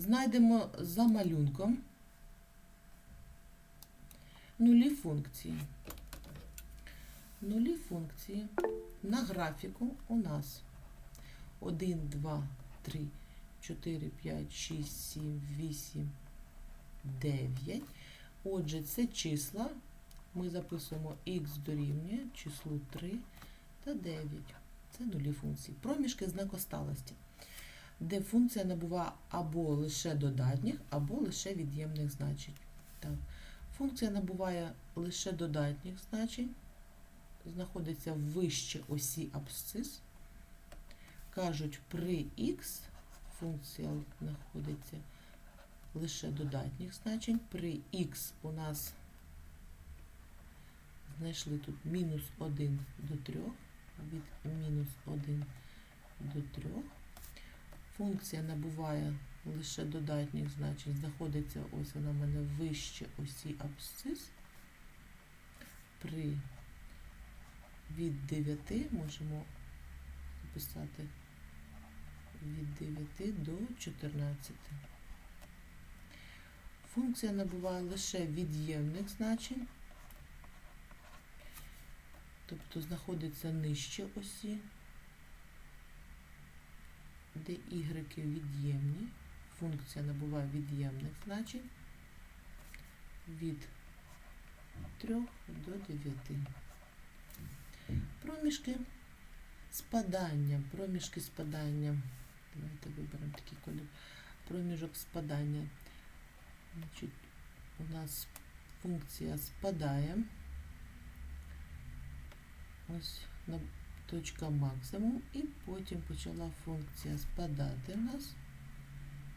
Знайдемо за малюнком нулі функції. Нулі функції на графіку у нас 1, 2, 3, 4, 5, 6, 7, 8, 9. Отже, це числа. Ми записуємо х дорівнює числу 3 та 9. Це нулі функції. Проміжки знакосталості, де функція набуває або лише додатніх, або лише від'ємних значень. Так. Функція набуває лише додатніх значень, знаходиться вище осі абсцис. Кажуть, при х функція знаходиться лише додатніх значень. При х у нас знайшли тут мінус 1 до 3, від мінус 1 до 3. Функція набуває лише додатніх значень, знаходиться ось вона в мене вище осі абсцис. При від 9 можемо записати від 9 до 14. Функція набуває лише від'ємних значень, тобто знаходиться нижче осі, де y від'ємні. Функція набуває від'ємних значень від 3 до 9. Проміжки спадання, проміжки спадання. Давайте виберемо такий колір. Проміжок спадання. Значить, у нас функція спадає. Ось точка максимум, і потім почала функція спадати у нас.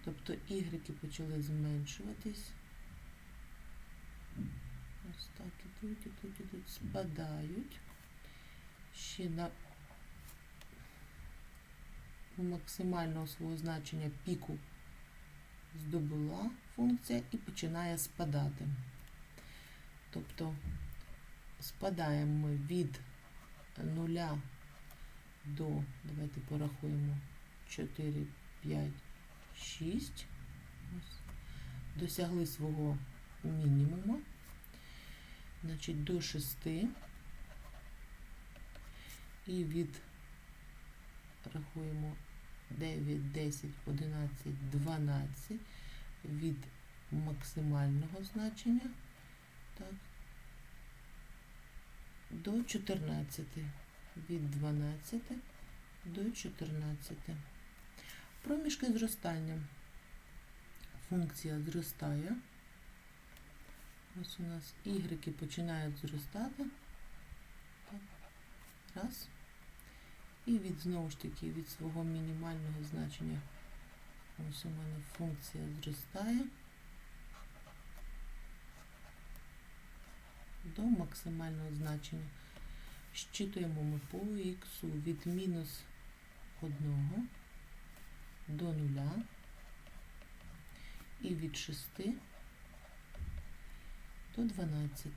Тобто y почали зменшуватись. Ось так ідуть, ідуть, ідуть, спадають. Ще на максимального свого значення піку здобула функція і починає спадати. Тобто спадаємо ми від 0 до, давайте порахуємо, 4, 5, 6. Ось. Досягли свого мінімуму. Значить, до 6. І від рахуємо 9, 10, 11, 12 від максимального значення так, до 14. Від 12 до 14. Проміжки зростання. Функція зростає. Ось у нас y починають зростати. Раз. І від знову ж таки від свого мінімального значення. Ось у мене функція зростає до максимального значення. Щитуємо ми по х від мінус 1 до 0 і від 6 до 12.